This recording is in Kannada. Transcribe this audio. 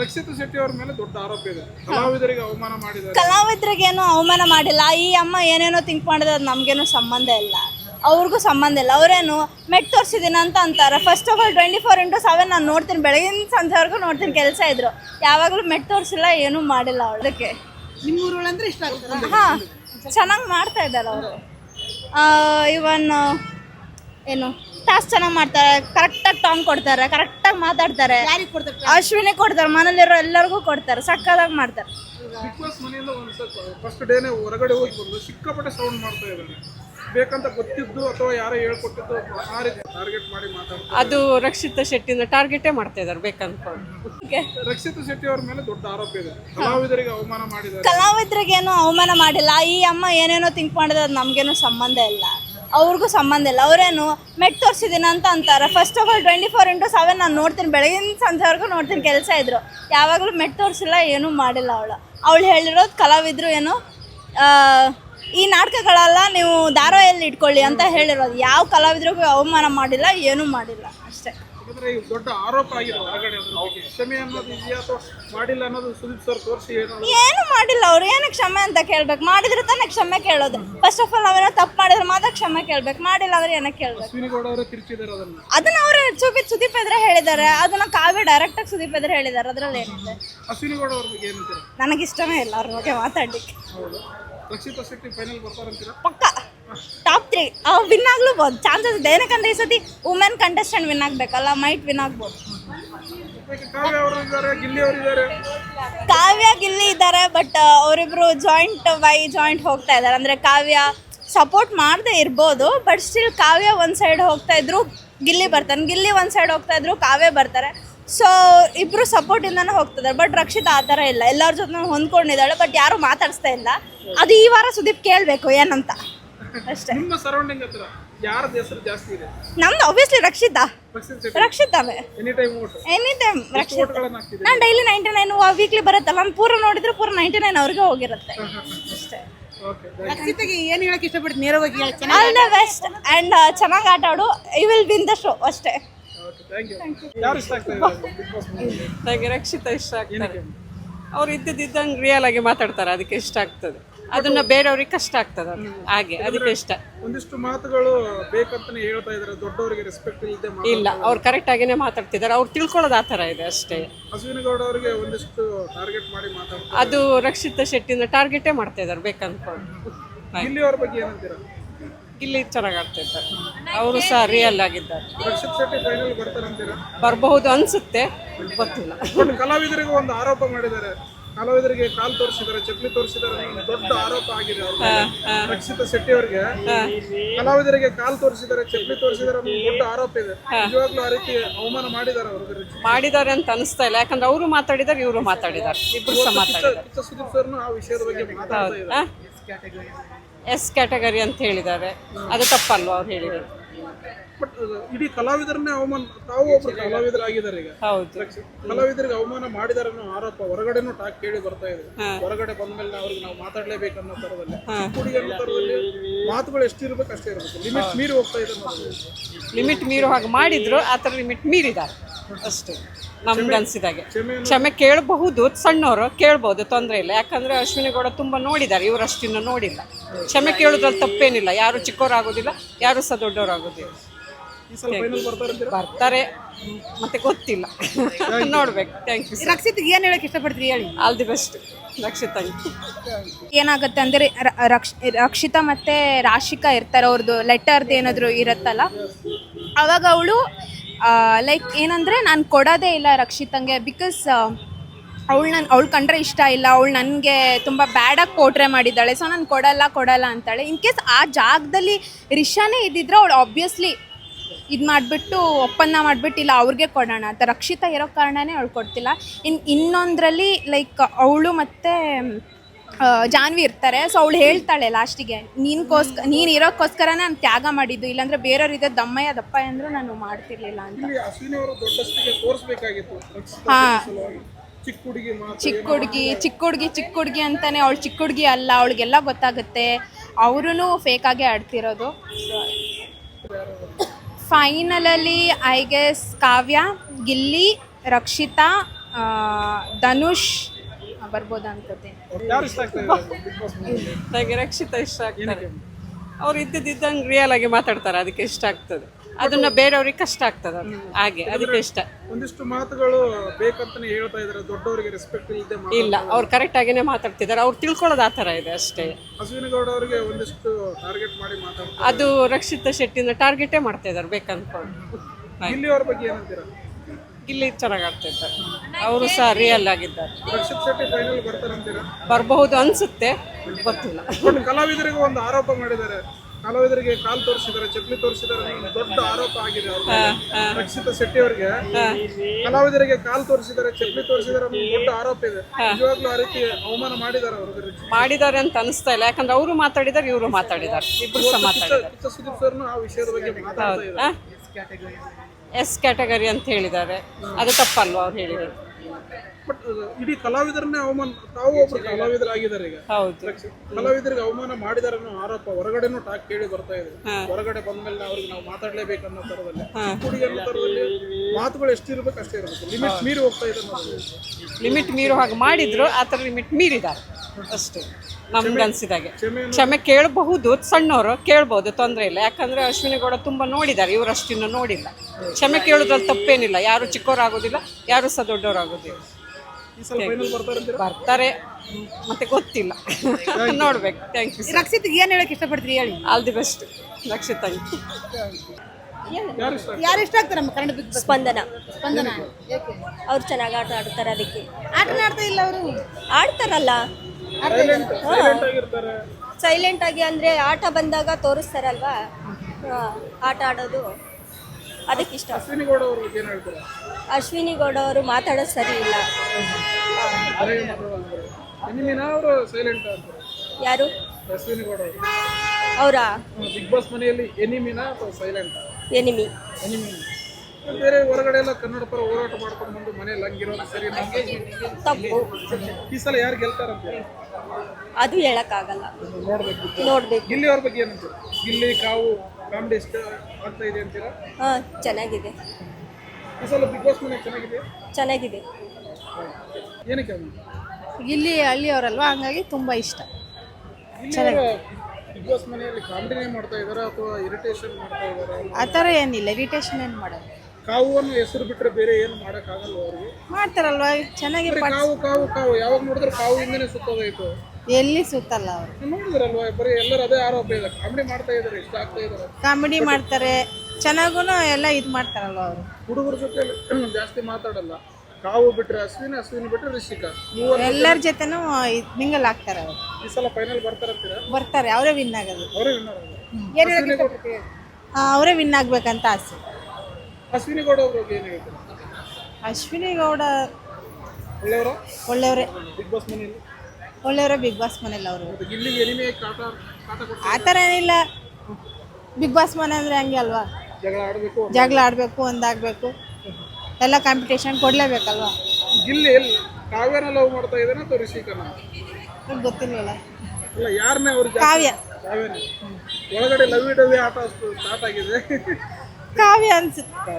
ರಕ್ಷಿತಾ ಶೆಟ್ಟಿ ಅವ್ರ ಮೇಲೆ ದೊಡ್ಡ ಆರೋಪ ಇದೆ. ಕಲಾವಿದರಿಗೆ ಅವಮಾನ ಮಾಡಿದ್ದಾರೆ. ಕಲಾವಿದ್ರಿಗೇನು ಅವಮಾನ ಮಾಡಿಲ್ಲ. ಈ ಅಮ್ಮ ಏನೇನೋ ಥಿಂಕ್ ಮಾಡಿದ್ರೆ ಅದು ನಮ್ಗೇನು ಸಂಬಂಧ ಇಲ್ಲ. ಅವ್ರಿಗೂ ಸಂಬಂಧ ಇಲ್ಲ. ಅವರೇನು ಮೆಟ್ ತೋರಿಸಿದ್ದೀನಿ ಅಂತ ಅಂತಾರೆ. First of all twenty four into seven ನಾನು ನೋಡ್ತೀನಿ. ಬೆಳಗಿನ ಸಂಜೆವರೆಗೂ ನೋಡ್ತೀನಿ ಕೆಲಸ ಇದ್ರು. ಯಾವಾಗಲೂ ಮೆಟ್ ತೋರಿಸಿಲ್ಲ ಏನೂ ಮಾಡಿಲ್ಲ ಅವಳಕ್ಕೆ ನಿಮ್ಮ ಊರುಗಳಂದ್ರೆ ಇಷ್ಟ ಆಗುತ್ತೆ ಹಾಂ ಚೆನ್ನಾಗಿ ಮಾಡ್ತಾ ಇದ್ದಾರೆ ಅವರು. ಇವನ್ ಏನು? ಟಾಸ್ಕ್ ಚೆನ್ನಾಗಿ ಮಾಡ್ತಾರೆ ಕರೆಕ್ಟಾಗಿ ಟಾಂಗ್ ಕೊಡ್ತಾರೆ ಕರೆಕ್ಟಾಗಿ ಮಾತಾಡ್ತಾರೆ. ಯಾರಿಗೆ ಕೊಡ್ತಾರೆ? ಅಶ್ವಿನಿ ಕೊಡ್ತಾರೆ ಮನೇಲಿರೋ ಎಲ್ಲರಿಗೂ ಕೊಡ್ತಾರೆ ಸಕ್ಕದಾಗಿ ಮಾಡ್ತಾರೆ. ಬಿಗ್ ಬಾಸ್ ಮನೆಯಿಂದ ಒಂದು ಫಸ್ಟ್ ಡೇನೆ ಹೊರಗಡೆ ಹೋಗಿ ಬಂದು ಸಿಕ್ಕಾಪಟ್ಟೆ ಸೌಂಡ್ ಮಾಡ್ತಾ ಇದ್ದಾರೆ. ಬೇಕಂತ ಗೊತ್ತಿದ್ದು ಅಥವಾ ಯಾರೋ ಹೇಳ್ಕೊಟ್ಟಿದ್ದು ಆ ರೀತಿ ಟಾರ್ಗೆಟ್ ಮಾಡಿ ಮಾತಾಡ್ತಾರೆ. ಅದು ರಕ್ಷಿತಾ ಶೆಟ್ಟಿನ ಟಾರ್ಗೆಟೇ ಮಾಡ್ತಾ ಇದ್ದಾರೆ ಬೇಕಂತ ರಕ್ಷಿತಾ ಶೆಟ್ಟಿ ಅವ್ರ ಮೇಲೆ ದೊಡ್ಡ ಆರೋಪ ಇದೆ. ಕಲಾವಿದರಿಗೆ ಅವಮಾನ ಮಾಡಿದ್ದಾರೆ. ಕಲಾವಿದರಿಗೇನು ಅವಮಾನ ಮಾಡಿಲ್ಲ ಈ ಅಮ್ಮ ಏನೇನೋ ತಿಂಕ್ ಮಾಡಿದ್ರೆ ಅದು ನಮಗೇನು ಸಂಬಂಧ ಇಲ್ಲ. ಅವ್ರಿಗೂ ಸಂಬಂಧ ಇಲ್ಲ. ಅವರೇನು ಮೆಟ್ ತೋರಿಸಿದ್ದೀನಿ ಅಂತ ಅಂತಾರೆ. First of all twenty four into seven ನಾನು ನೋಡ್ತೀನಿ. ಬೆಳಗಿನ ಸಂಜೆವರೆಗೂ ನೋಡ್ತೀನಿ ಕೆಲಸ ಇದ್ರು. ಯಾವಾಗಲೂ ಮೆಟ್ ತೋರಿಸಿಲ್ಲ ಏನೂ ಮಾಡಿಲ್ಲ ಅವಳು. ಅವಳು ಹೇಳಿರೋದು ಕಲಾವಿದ್ರು ಏನು ಆ, ಈ ನಾಟಕಗಳೆಲ್ಲ ನೀವು ಧಾರಾವಾಹಿಯಲ್ಲಿ ಇಟ್ಕೊಳ್ಳಿ ಅಂತ ಹೇಳಿರೋದು. ಯಾವ ಕಲಾವಿದ್ರಿಗೂ ಅವಮಾನ ಮಾಡಿಲ್ಲ ಏನೂ ಮಾಡಿಲ್ಲ. ಅಷ್ಟೇ. ದೊಡ್ಡ ಆರೋಪ ಆಗಿದೆ ಹೊರಗಡೆ ಅದ್ರ ಕ್ಷಮೆ ಅನ್ನೋದು ಇದೆಯಾ ಅಥವಾ ಮಾಡಿಲ್ಲ ಅನ್ನೋದು ಸುದೀಪ್ ಸರ್ ತೋರಿಸಿ ಏನೋ. ಏನು ಮಾಡಿಲ್ಲ. ಅವ್ರು ಏನು ಕ್ಷಮೆ ಅಂತ ಕೇಳ್ಬೇಕು? ಮಾಡಿದ್ರೆ ತಾನೇ ಕ್ಷಮೆ ಕೇಳೋದು. ಫಸ್ಟ್ ಆಫ್ ಆಲ್ ಅವರ ತಪ್ಪು ಕ್ಷಮೆ ಕೇಳ್ಬೇಕು ಮಾಡಿಲ್ಲ ಅವ್ರು ಏನಕ್ಕೆ ಕೇಳ್ಬೇಕು? ಅವರೇ ತಿರುಚಿದ್ದಾರೆ ಅದನ್ನ. ಅದನ್ನ ಅವರು ಸುದೀಪ್ ಸುದೀಪ್ ಎದುರು ಹೇಳಿದ್ದಾರೆ ಅದನ್ನ ಕಾವ್ಯ ಡೈರೆಕ್ಟ್ ಆಗಿ ಸುದೀಪ್ ಎದ್ರೆ ಹೇಳಿದ್ದಾರೆ ಅದ್ರಲ್ಲಿ ಏನಿದೆ? ಅಶ್ವಿನಿ ಗೌಡ ಅವ್ರ ಬಗ್ಗೆ ಏನಂತೀರ? ನನಗೆ ಇಷ್ಟನೇ ಇಲ್ಲ ಅವ್ರ ಬಗ್ಗೆ ಮಾತಾಡ್ಲಿಕ್ಕೆ. ಹೌದು. ರಕ್ಷಿತಾ ಶೆಟ್ಟಿ ಫೈನಲ್ ಬರ್ತಾರಂತೀರಾ? ಪಕ್ಕ. ಟಾಪ್ ತ್ರೀ ಆ ವಿನ್ ಆಗ್ಲೂಬೋದು ಚಾನ್ಸಸ್ ಇದೆ. ಏನಕ್ಕಂದ್ರೆ ಈ ಸತಿ ವುಮೆನ್ ಕಂಟೆಸ್ಟೆಂಟ್ ವಿನ್ ಆಗ್ಬೇಕಲ್ಲ ಮೈಟ್ ವಿನ್ ಆಗ್ಬೋದು. ಕಾವ್ಯ ಅವರು ಇದ್ದಾರೆ ಗಿಲ್ಲಿ ಅವರು ಇದ್ದಾರೆ? ಕಾವ್ಯ ಗಿಲ್ಲಿ ಇದ್ದಾರೆ ಬಟ್ ಅವರಿಬ್ರು ಜಾಯಿಂಟ್ ವೈ ಜಾಯಿಂಟ್ ಹೋಗ್ತಾ ಇದ್ದಾರೆ. ಅಂದ್ರೆ ಕಾವ್ಯ ಸಪೋರ್ಟ್ ಮಾಡದೇ ಇರ್ಬೋದು ಬಟ್ ಸ್ಟಿಲ್ ಕಾವ್ಯ ಒಂದು ಸೈಡ್ ಹೋಗ್ತಾ ಇದ್ರು ಗಿಲ್ಲಿ ಬರ್ತಾನೆ. ಗಿಲ್ಲಿ ಒಂದು ಸೈಡ್ ಹೋಗ್ತಾ ಇದ್ರು ಕಾವ್ಯ ಬರ್ತಾರೆ. ಸೊ ಇಬ್ಬರು ಸಪೋರ್ಟಿಂದನೇ ಹೋಗ್ತಿದ್ದಾರೆ ಬಟ್ ರಕ್ಷಿತ್ ಆ ಥರ ಇಲ್ಲ. ಎಲ್ಲರ ಜೊತೆ ಹೊಂದ್ಕೊಂಡಿದ್ದಾಳೆ ಬಟ್ ಯಾರು ಮಾತಾಡಿಸ್ತಾ ಇಲ್ಲ. ಅದು ಈ ವಾರ ಸುದೀಪ್ ಕೇಳಬೇಕು ಏನಂತ. ಅಷ್ಟೇ. ನಿಮ್ಮ ಸರೌಂಡಿಂಗ್ ಹತ್ರ ಯಾರದ್ದು ಹೆಸರು ಜಾಸ್ತಿ ಇದೆ? ನಮ್ದು obviously Rakshita. Rakshita Shetty any time any time Rakshith. ನಾನು ಡೈಲಿ ನೈಂಟಿ ನೈನ್ ವೀಕ್ಲಿ ಬರುತ್ತಲ್ಲ ನಾನು ಪೂರ ನೋಡಿದ್ರೆ ಪೂರ ನೈಂಟಿ ನೈನ್ ಅವ್ರಿಗೆ ಹೋಗಿರುತ್ತೆ. ಅಷ್ಟೇ. ರಕ್ಷಿತಗೆ ಏನು ಹೇಳಕ್ ಇಷ್ಟಪಡ್ತೀನಿ ನೇರವಾಗಿ ಹೇಳಿ ಚೆನ್ನಾಗಿ ಆಲ್ ದ ಬೆಸ್ಟ್ ಅಂಡ್ ಚೆನ್ನಾಗಿ ಆಟ ಆಡು. I will win the show ಅಷ್ಟೇ. ಓಕೆ ಥ್ಯಾಂಕ್ ಯು ಯಾರು ಇಷ್ಟ ಆಗ್ತಾ ನನಗೆ ರಕ್ಷಿತಾ ಇಷ್ಟ ಆಗ್ತಾರೆ. ಅವ್ರು ಇದ್ದಿದ್ದಂಗೆ ರಿಯಲ್ ಆಗಿ ಮಾತಾಡ್ತಾರೆ ಅದಕ್ಕೆ ಇಷ್ಟ ಆಗ್ತದೆ. ಅದನ್ನ ಬೇರೆಯವ್ರಿಗೆ ಕಷ್ಟ ಆಗ್ತದೆ ಹಾಗೆ ಅದಕ್ಕೆ ಇಷ್ಟ. ಒಂದಿಷ್ಟು ಮಾತುಗಳು ಬೇಕಂತಾನೆ ಹೇಳ್ತಾ ಇದ್ದಾರೆ ದೊಡ್ಡವರಿಗೆ ರೆಸ್ಪೆಕ್ಟ್ ಇಲ್ಲದೆ ಇಲ್ಲ ಅವ್ರು ಕರೆಕ್ಟ್ ಆಗಿನೇ ಮಾತಾಡ್ತಿದ್ದಾರೆ. ಅವ್ರು ತಿಳ್ಕೊಳ್ಳೋದು ಆ ಥರ ಇದೆ ಅಷ್ಟೇ. ಅಶ್ವಿನಿ ಗೌಡ ಅವರಿಗೆ ಒಂದಿಷ್ಟು ಟಾರ್ಗೆಟ್ ಮಾಡಿ ಮಾತಾಡ್ತಾರೆ. ಅದು ರಕ್ಷಿತಾ ಶೆಟ್ಟಿನ ಟಾರ್ಗೆಟೇ ಮಾಡ್ತಾ ಇದ್ದಾರೆ ಬೇಕಂದ್ಕೊಂಡು ಇಲ್ಲಿ ಅವ್ರ ಬಗ್ಗೆ ಏನಂತೀರಾ? ಇಲ್ಲಿ ಚೆನ್ನಾಗಿ ಆಡ್ತಾ ಇದ್ದಾರೆ ಅವರು ಸಹ ರಿಯಲ್ ಆಗಿದ್ದಾರೆ. ರಕ್ಷಿತ್ ಶೆಟ್ಟಿ ಫೈನಲ್ ಬರ್ತಾರಂತೀರಾ? ಬರಬಹುದು ಅನ್ಸುತ್ತೆ ಗೊತ್ತಿಲ್ಲ. ಕಲಾವಿದರಿಗೆ ಒಂದು ಆರೋಪ ಮಾಡಿದ್ದಾರೆ. ಕಲಾವಿದರಿಗೆ ಕಾಲ್ ತೋರಿಸಿದ್ದಾರೆ ಚಪ್ಪಲಿ ತೋರಿಸಿದ್ದಾರೆ ದೊಡ್ಡ ಆರೋಪ ಆಗಿದೆ ರಕ್ಷಿತ ಶೆಟ್ಟಿ ಅವರಿಗೆ ಕಲಾವಿದರಿಗೆ ಕಾಲ್ ತೋರಿಸಿದ್ದಾರೆ ಚಪ್ಪಲಿ ತೋರಿಸಿದ್ದಾರೆ ದೊಡ್ಡ ಆರೋಪ ಇದೆ. ನಿಜವಾಗ್ಲೂ ಆ ರೀತಿ ಅವಮಾನ ಮಾಡಿದ್ದಾರೆ ಅವ್ರ ಮಾಡಿದ್ದಾರೆ ಅಂತ ಅನಿಸ್ತಾ ಇಲ್ಲ. ಯಾಕಂದ್ರೆ ಅವರು ಮಾತಾಡಿದ್ದಾರೆ ಇವರು ಮಾತಾಡಿದ್ದಾರೆ. ಇಬ್ರು ಸಹ ಮಾತಾಡಿದ್ದಾರೆ. ಕಿಚ್ಚ ಸುದೀಪ್ ಸರ್ನು ಆ ವಿಷಯದ ಬಗ್ಗೆ ಮಾತಾಡ್ತಾ ಇದ್ದಾರೆ. ಎಸ್ ಕ್ಯಾಟಗರಿ ಅಂತ ಹೇಳಿದ್ದಾರೆ. ಅದು ತಪ್ಪಲ್ವಾ ಅವ್ರು ಹೇಳಿರೋದು? ಬಟ್ ಇಡೀ ಕಲಾವಿದರನ್ನೇ ಅವಮಾನ ತಾವು ಒಬ್ರು ಕಲಾವಿದರಾಗಿದ್ದಾರೆ ಈಗ. ಹೌದು. ಕಲಾವಿದರಿಗೆ ಅವಮಾನ ಮಾಡಿದಾರೆ ಅನ್ನೋ ಆರೋಪ ಹೊರಗಡೆನೂ ಟಾಕ್ ಕೇಳಿ ಬರ್ತಾ ಇದೆ. ಹೊರಗಡೆ ಬಂದ ಮೇಲೆ ಅವ್ರಿಗೆ ನಾವು ಮಾತಾಡ್ಲೇಬೇಕು ಅನ್ನೋ ತರದಲ್ಲಿ. ಹುಡುಗಿ ಅನ್ನೋ ತರದಲ್ಲಿ ಮಾತುಗಳು ಎಷ್ಟಿರ್ಬೇಕು ಅಷ್ಟೇ ಇರಬೇಕು. ಲಿಮಿಟ್ ಮೀರಿ ಹೋಗ್ತಾ ಇದೆ ಲಿಮಿಟ್ ಮೀರು ಹಾಗೆ ಮಾಡಿದ್ರು ಆ ಥರ ಲಿಮಿಟ್ ಮೀರಿದ್ದಾರೆ. ಅಷ್ಟೇ. ನಮ್ಗೆ ಅನ್ಸಿದಾಗೆ. ಕ್ಷಮೆ ಕೇಳಬಹುದು ಸಣ್ಣವರು ಕೇಳ್ಬೋದು ತೊಂದರೆ ಇಲ್ಲ. ಯಾಕಂದ್ರೆ ಅಶ್ವಿನಿ ಗೌಡ ತುಂಬ ನೋಡಿದ್ದಾರೆ ಇವರು ಅಷ್ಟಿನ ನೋಡಿಲ್ಲ. ಕ್ಷಮೆ ಕೇಳೋದ್ರಲ್ಲಿ ತಪ್ಪೇನಿಲ್ಲ. ಯಾರು ಚಿಕ್ಕವರಾಗೋದಿಲ್ಲ ಯಾರು ಸಹ ದೊಡ್ಡವರಾಗೋದಿಲ್ಲ. ಬರ್ತಾರೆ ಮತ್ತೆ ಗೊತ್ತಿಲ್ಲ. ನೋಡ್ಬೇಕು. ಥ್ಯಾಂಕ್ ಯು ರಕ್ಷಿತ್ಗೆ ಏನು ಹೇಳಕ್ ಇಷ್ಟಪಡ್ತೀರಿ ಹೇಳಿ? ಆಲ್ ದಿ ಬೆಸ್ಟ್ ರಕ್ಷಿತಾ ಏನಾಗುತ್ತೆ ಅಂದರೆ ರಕ್ಷ ರಕ್ಷಿತಾ ಮತ್ತು ರಾಶಿಕಾ ಇರ್ತಾರೆ. ಅವ್ರದ್ದು ಲೆಟರ್ದು ಏನಾದ್ರು ಇರುತ್ತಲ್ಲ? ಅವಾಗ ಅವಳು ಲೈಕ್ ಏನಂದರೆ ನಾನು ಕೊಡೋದೇ ಇಲ್ಲ ರಕ್ಷಿತಂಗೆ ಬಿಕಾಸ್ ಅವಳು ನನ್ನ ಅವಳು ಕಂಡ್ರೆ ಇಷ್ಟ ಇಲ್ಲ. ಅವಳು ನನಗೆ ತುಂಬ ಬ್ಯಾಡಾಗಿ ಪೋಟ್ರೆ ಮಾಡಿದ್ದಾಳೆ. ಸೊ ನಾನು ಕೊಡಲ್ಲ ಕೊಡಲ್ಲ ಅಂತಾಳೆ. ಇನ್ ಕೇಸ್ ಆ ಜಾಗದಲ್ಲಿ ರಿಷಾನೇ ಇದ್ದಿದ್ರೆ ಅವಳು ಆಬ್ವಿಯಸ್ಲಿ ಇದು ಮಾಡಿಬಿಟ್ಟು ಒಪ್ಪಂದ ಮಾಡಿಬಿಟ್ಟು ಇಲ್ಲ ಅವ್ರಿಗೆ ಕೊಡೋಣ ಅಂತ. ರಕ್ಷಿತ ಇರೋ ಕಾರಣನೇ ಅವಳು ಕೊಡ್ತಿಲ್ಲ. ಇನ್ನು ಇನ್ನೊಂದರಲ್ಲಿ ಲೈಕ್ ಅವಳು ಮತ್ತು ಜಾನ್ವಿ ಇರ್ತಾರೆ. ಸೊ ಅವಳು ಹೇಳ್ತಾಳೆ ಲಾಸ್ಟಿಗೆ ನೀನ್ಕೋಸ್ಕರ ನೀನು ಇರೋಕ್ಕೋಸ್ಕರ ನಾನು ತ್ಯಾಗ ಮಾಡಿದ್ದು. ಇಲ್ಲಾಂದ್ರೆ ಬೇರೆಯವ್ರ ಇದೆ ದಮ್ಮಯ್ಯ ದಪ್ಪ ಅಂದರೂ ನಾನು ಮಾಡ್ತಿರ್ಲಿಲ್ಲ ಅಂತ. ಹಾಂ. ಚಿಕ್ಕ ಹುಡುಗಿ ಚಿಕ್ಕ ಹುಡುಗಿ ಚಿಕ್ಕ ಹುಡುಗಿ ಅಂತಾನೆ ಅವಳು ಚಿಕ್ಕ ಹುಡುಗಿ ಅಲ್ಲ ಅವಳಿಗೆಲ್ಲ ಗೊತ್ತಾಗುತ್ತೆ. ಅವರೂ ಫೇಕಾಗೆ ಆಡ್ತಿರೋದು. ಫೈನಲಲ್ಲಿ ಐ ಗೆಸ್ ಕಾವ್ಯ ಗಿಲ್ಲಿ ರಕ್ಷಿತಾ ಧನುಷ್ ಬರ್ಬೋದು ಅನ್ಕೋತೀನಿ ರಕ್ಷಿತಾ ಇಷ್ಟ ಆಗ್ತಾ ಇದ್ದಾರೆ? ಬಿಗ್ ಮನೆಯಲ್ಲಿ ನನಗೆ ರಕ್ಷಿತ ಇಷ್ಟ ಆಗ್ತಾರೆ. ಅವ್ರು ಇದ್ದಿದ್ದಂಗೆ ರಿಯಲ್ ಆಗಿ ಮಾತಾಡ್ತಾರೆ ಅದಕ್ಕೆ ಇಷ್ಟ ಆಗ್ತದೆ. ಅದನ್ನ ಬೇರೆಯವ್ರಿಗೆ ಕಷ್ಟ ಆಗ್ತದೆ ಹಾಗೆ ಅದಕ್ಕೆ ಇಷ್ಟ. ಒಂದಿಷ್ಟು ಮಾತುಗಳು ಬೇಕಂತಾನೆ ಹೇಳ್ತಾ ಇದ್ದಾರೆ ದೊಡ್ಡವರಿಗೆ ರೆಸ್ಪೆಕ್ಟ್ ಇಲ್ಲದೆ ಇಲ್ಲ ಅವ್ರು ಕರೆಕ್ಟ್ ಆಗಿನೇ ಮಾತಾಡ್ತಿದ್ದಾರೆ. ಅವ್ರು ತಿಳ್ಕೊಳ್ಳೋದು ಆ ಥರ ಇದೆ ಅಷ್ಟೇ. ಅಶ್ವಿನಿ ಗೌಡ ಅವರಿಗೆ ಒಂದಿಷ್ಟು ಟಾರ್ಗೆಟ್ ಮಾಡಿ ಮಾತಾಡ್ತಾರೆ. ಅದು ರಕ್ಷಿತ ಶೆಟ್ಟಿನ ಟಾರ್ಗೆಟೇ ಮಾಡ್ತಾ ಇದ್ದಾರೆ ಬೇಕಂದ್ಕೊಂಡು ಇಲ್ಲಿ ಅವ್ರ ಬಗ್ಗೆ ಏನಂತೀರಾ? ಇಲ್ಲಿ ಚೆನ್ನಾಗಿ ಆಡ್ತಾ ಇದ್ದಾರೆ ಅವರು ಸಹ ರಿಯಲ್ ಆಗಿದ್ದಾರೆ. ರಕ್ಷಿತ್ ಶೆಟ್ಟಿ ಫೈನಲ್ ಬರ್ತಾರಂತೀರಾ? ಬರಬಹುದು ಅನ್ಸುತ್ತೆ ಗೊತ್ತಿಲ್ಲ ಕಲಾವಿದರಿಗೆ ಒಂದು ಆರೋಪ ಮಾಡಿದ್ದಾರೆ. ಕಲಾವಿದರಿಗೆ ಕಾಲ್ ತೋರಿಸಿದ್ದಾರೆ ಚಪ್ಪಲಿ ತೋರಿಸಿದ್ದಾರೆ ದೊಡ್ಡ ಆರೋಪ ಆಗಿದೆ. ರಕ್ಷಿತ ಶೆಟ್ಟಿ ಅವರಿಗೆ. ಕಲಾವಿದರಿಗೆ ಕಾಲ್ ತೋರಿಸಿದ್ದಾರೆ ಚಪ್ಪಲಿ ತೋರಿಸಿದ್ದಾರೆ ದೊಡ್ಡ ಆರೋಪ ಇದೆ. ನಿಜವಾಗ್ಲೂ ಆ ರೀತಿ ಅವಮಾನ ಮಾಡಿದ್ದಾರೆ ಅವರು ಮಾಡಿದ್ದಾರೆ ಅಂತ ಅನಿಸ್ತಾ ಇಲ್ಲ. ಯಾಕಂದ್ರೆ ಅವರು ಮಾತಾಡಿದ್ದಾರೆ ಇವರು ಮಾತಾಡಿದ್ದಾರೆ. ಇಬ್ರು ಸಹ ಮಾತಾಡಿದ್ದಾರೆ. ಸುದೀಪ್ ಸರ್ನು ಆ ವಿಷಯದ ಬಗ್ಗೆ ಮಾತಾಡ್ತಾ ಇದ್ದಾರೆ. ಎಸ್ ಕ್ಯಾಟಗರಿ ಅಂತ ಹೇಳಿದ್ದಾರೆ. ಅದು ತಪ್ಪಲ್ವಾ ಅವ್ರು ಹೇಳಿರೋದು? ಬಟ್ ಇಡೀ ಕಲಾವಿದರನ್ನೇ ಅವಮಾನ ತಾವು ಒಬ್ರು ಕಲಾವಿದರಾಗಿದ್ದಾರೆ ಈಗ. ಕಲಾವಿದರಿಗೆ ಅವಮಾನ ಮಾಡಿದಾರೆ ಅನ್ನೋ ಆರೋಪ ಹೊರಗಡೆನೂ ಟಾಕ್ ಕೇಳಿ ಬರ್ತಾ ಇದೆ. ಹೊರಗಡೆ ಬಂದ್ಮೇಲೆ ಅವ್ರಿಗೆ ನಾವು ಮಾತಾಡ್ಲೇಬೇಕು ಅನ್ನೋ ತರದಲ್ಲಿ. ಹುಡುಗಿ ಅನ್ನೋ ತರದಲ್ಲಿ ಮಾತುಗಳು ಎಷ್ಟಿರ್ಬೇಕು ಅಷ್ಟೇ ಇರಬೇಕು. ಲಿಮಿಟ್ ಮೀರಿ ಹೋಗ್ತಾ ಇದೆ. ಲಿಮಿಟ್ ಮೀರೋ ಹಾಗೆ ಮಾಡಿದ್ರು ಆ ಥರ ಲಿಮಿಟ್ ಮೀರಿದ್ದಾರೆ. ಅಷ್ಟೇ. ನಮ್ಗೆ ಅನ್ಸಿದಾಗೆ. ಕ್ಷಮೆ ಕೇಳಬಹುದು ಸಣ್ಣವರು ಕೇಳ್ಬೋದು ತೊಂದರೆ ಇಲ್ಲ. ಯಾಕಂದ್ರೆ ಅಶ್ವಿನಿ ಗೌಡ ತುಂಬ ನೋಡಿದ್ದಾರೆ ಇವರಷ್ಟಿನ್ನು ನೋಡಿಲ್ಲ. ಕ್ಷಮೆ ಕೇಳೋದ್ರಲ್ಲಿ ತಪ್ಪೇನಿಲ್ಲ. ಯಾರು ಚಿಕ್ಕವರಾಗೋದಿಲ್ಲ ಯಾರು ಸಹ ದೊಡ್ಡವರಾಗೋದಿಲ್ಲ ಬರ್ತಾರೆ ಮತ್ತೆ ಗೊತ್ತಿಲ್ಲ. ನೋಡ್ಬೇಕು. ಥ್ಯಾಂಕ್ ಯು ರಕ್ಷಿತ್ ಏನು ಹೇಳಕ್ ಇಷ್ಟಪಡ್ತೀರಿ ಹೇಳಿ? ಆಲ್ ದಿ ಬೆಸ್ಟ್ ರಕ್ಷಿತ್ ಯಾರು ಇಷ್ಟ ಯಾರು ಇಷ್ಟ ಆಗ್ತಾರೆ ನಮ್ಮ ಕನ್ನಡ ಬಿಗ್ ಸ್ಪಂದನ. ಸ್ಪಂದನ? ಅವ್ರು ಚೆನ್ನಾಗಿ ಆಟ ಆಡ್ತಾರೆ ಅದಕ್ಕೆ. ಆಟ ಆಡ್ತಾ ಇಲ್ಲ ಅವರು? ಆಡ್ತಾರಲ್ಲ. ಸೈಲೆಂಟ್ ಆಗಿ ಅಂದ್ರೆ ಆಟ ಬಂದಾಗ ತೋರಿಸ್ತಾರಲ್ವಾ? ಆಟ ಆಡೋದು. ಅದಕ್ಕೆ ಇಷ್ಟ. ಅಶ್ವಿನಿ ಗೌಡ ಅವರು ಮಾತಾಡೋ ಹೇಳ್ತಾರೆ? ಅಶ್ವಿನಿ ಗೌಡ ಅವರು ಮಾತಾಡೋದು ಸರಿ ಇಲ್ಲ. ಯಾರು? ಅವರಾ. ಬಿಗ್ ಬಾಸ್ ಮನೆಯಲ್ಲಿ ಎನಿಮಿನಾ ಅಥವಾ ಸೈಲೆಂಟ್ ಎನಿಮಿ. ಎನಿಮಿ ಬೇರೆ ಹೊರಗಡೆ ಎಲ್ಲ ಕನ್ನಡ ಪರ ಹೋರಾಟ ಮಾಡ್ಕೊಂಡು ಬಂದು ಮನೆಯಲ್ಲಿ ಹಂಗಿರೋದು ಸರಿ ತಪ್ಪು. ಈ ಸಲ ಯಾರು ಗೆಲ್ತಾರಂತ? ಅದು ಹೇಳಕ್ಕಾಗಲ್ಲ. ನೋಡ್ಬೇಕು. ನೋಡ್ಬೇಕು. ಗಿಲ್ಲಿ ಅವ್ರ ಬಗ್ಗೆ ಏನಂತ ಗಿಲ್ಲಿ ಕಾವು ಕಾಮಿಡಿ ಇಷ್ಟ ಆಗ್ತಾ ಇದೆ ಅಂತೀರಾ? ಹಾ ಚೆನ್ನಾಗಿದೆ. ಈ ಸಲ ಬಿಗ್ ಬಾಸ್ ಮನೆ ಚೆನ್ನಾಗಿದೆ? ಚೆನ್ನಾಗಿದೆ. ಏನಕ್ಕೆ ಅದು? ಇಲ್ಲಿ ಹಳ್ಳಿಯವರಲ್ವಾ ಹಂಗಾಗಿ ತುಂಬಾ ಇಷ್ಟ. ಬಿಗ್ ಬಾಸ್ ಮನೆಯಲ್ಲಿ ಕಾಮಿಡಿನೇ ಮಾಡ್ತಾ ಇದಾರಾ ಅಥವಾ ಇರಿಟೇಷನ್ ಮಾಡ್ತಾ ಇದಾರಾ ಆ ಥರ ಏನಿಲ್ಲ. ಇರಿಟೇಷನ್ ಏನು ಮಾಡೋದು? ಕಾವು ಅನ್ನೋ ಹೆಸರು ಬಿಟ್ರೆ ಬೇರೆ ಏನು ಆಗಲ್ಲ ಅವ್ರಿಗೆ? ಮಾಡ್ತಾರಲ್ವಾ? ಚೆನ್ನಾಗಿ ಬರೀ ಕಾವು ಕಾವು ಕಾವು. ಯಾವಾಗ ನೋಡಿದ್ರೆ ಕಾವು ಹಿಂದೆನೆ ಸುತ್ತೋದಾಯ್ತು ಎಲ್ಲಿ ಸುತ್ತಲ್ಲ ಅವರು. ನೋಡಿದ್ರಲ್ವಾ? ಬರೀ ಎಲ್ಲರೂ ಅದೇ ಆರೋಪ ಇದೆ. ಕಾಮಿಡಿ ಮಾಡ್ತಾ ಇದಾರೆ ಇಷ್ಟ ಆಗ್ತಾ ಇದಾರೆ. ಕಾಮಿಡಿ ಮಾಡ್ತಾರೆ. ಚೆನ್ನಾಗೂ ಎಲ್ಲ ಇದು ಮಾಡ್ತಾರಲ್ವ ಅವರು? ಹುಡುಗರ ಜೊತೆ ಜಾಸ್ತಿ ಮಾತಾಡಲ್ಲ. ಕಾವು ಬಿಟ್ರೆ ಅಶ್ವಿನಿ ಅಶ್ವಿನಿ ಬಿಟ್ರೆ ರಿಷಿಕಾ. ಮೂವರು ಎಲ್ಲರ ಜೊತೆನೂ ಮಿಂಗಲ್ ಆಗ್ತಾರೆ ಅವರು. ಈ ಸಲ ಫೈನಲ್ ಬರ್ತಾರಂತೀರಾ ಬರ್ತಾರೆ ಅವರೇ ವಿನ್ ಆಗೋದು. ಅವರೇ ವಿನ್ನರ್ ಅವರೇ ವಿನ್ ಆಗ್ಬೇಕಂತ ಆಸೆ. ಅಶ್ವಿನಿ ಗೌಡ ಅವ್ರ ಬಗ್ಗೆ ಏನು ಹೇಳ್ತಾರೆ? ಅಶ್ವಿನಿ ಗೌಡ ಒಳ್ಳೆಯವರ? ಒಳ್ಳೆಯವರೇ. ಬಿಗ್ ಬಾಸ್ ಮನೆಯಲ್ಲಿ? ಒಳ್ಳೆಯವರೇ ಬಿಗ್ ಬಾಸ್ ಮನೇಲಿ ಅವರು. ಮತ್ತೆ ಗಿಲ್ಲಿಗೆ ಎನಿಮೆ ಕಾಟ ಕಾಟ ಕೊಟ್ಟು ಆ ಥರ ಏನಿಲ್ಲ. ಬಿಗ್ ಬಾಸ್ ಮನೆ ಅಂದರೆ ಹಂಗೆ ಅಲ್ವಾ? ಜಗಳ ಆಡಬೇಕು ಜಗಳ ಆಡಬೇಕು ಒಂದಾಗಬೇಕು. ಎಲ್ಲ ಕಾಂಪಿಟೇಷನ್ ಕೊಡಲೇಬೇಕಲ್ವಾ? ಗಿಲ್ಲಿ ಕಾವ್ಯನ ಲವ್ ಮಾಡ್ತಾ ಇದ್ದಾನೆ ಅಥವಾ ಋಷಿಕನ ಗೊತ್ತಿಲ್ಲ ಗೊತ್ತಿಲ್ವಲ್ಲ ಇಲ್ಲ ಯಾರನ್ನೇ ಅವ್ರು ಕಾವ್ಯ. ಕಾವ್ಯನೇ. ಒಳಗಡೆ ಲವ್ ಇಡೋದೇ ಆಟ ಸ್ಟಾರ್ಟ್ ಆಗಿದೆ. ಕಾವ್ಯ ಅನ್ಸುತ್ತೆ.